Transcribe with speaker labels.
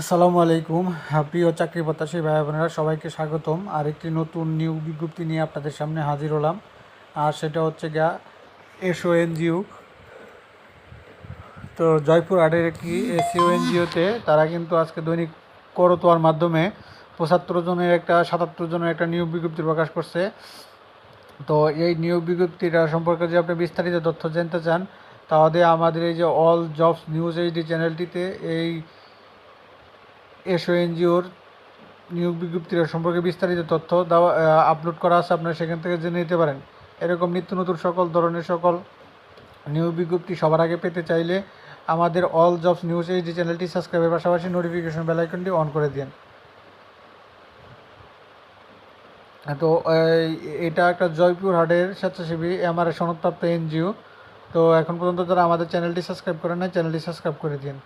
Speaker 1: আসসালামু আলাইকুম। হ্যাঁ, প্রিয় চাকরি প্রত্যাশী ভাই বোনেরা সবাইকে স্বাগতম। আর একটি নতুন নিয়োগ বিজ্ঞপ্তি নিয়ে আপনাদের সামনে হাজির হলাম। আর সেটা হচ্ছে গা এসও এনজিও। তো জয়পুর হাটের একটি এসিও এনজিওতে তারা কিন্তু আজকে দৈনিক করতোয়ার মাধ্যমে পঁচাত্তর জনের একটা সাতাত্তর জনের একটা নিয়োগ বিজ্ঞপ্তি প্রকাশ করছে। তো এই নিয়োগ বিজ্ঞপ্তিটা সম্পর্কে যদি আপনি বিস্তারিত তথ্য জানতে চান তাহলে আমাদের এই যে অল জবস নিউজ এইচডি চ্যানেলটিতে এই এসও এনজিওর নিয়োগ বিজ্ঞপ্তির সম্পর্কে বিস্তারিত তথ্য দেওয়া আপলোড করা আছে, আপনারা সেখান থেকে জেনে নিতে পারেন। এরকম নিত্য নতুন সকল ধরনের সকল নিয়োগ বিজ্ঞপ্তি সবার আগে পেতে চাইলে আমাদের অল জবস নিউজ এইচডি চ্যানেলটি সাবস্ক্রাইবের পাশাপাশি নোটিফিকেশন বেল আইকনটি অন করে দিন। তো এটা একটা জয়পুর হাটের স্বেচ্ছাসেবী এমআরএ সনদপ্রাপ্ত এনজিও তো, এখন পর্যন্ত যারা আমাদের চ্যানেলটি সাবস্ক্রাইব করেন নাই, চ্যানেলটি সাবস্ক্রাইব করে দিন।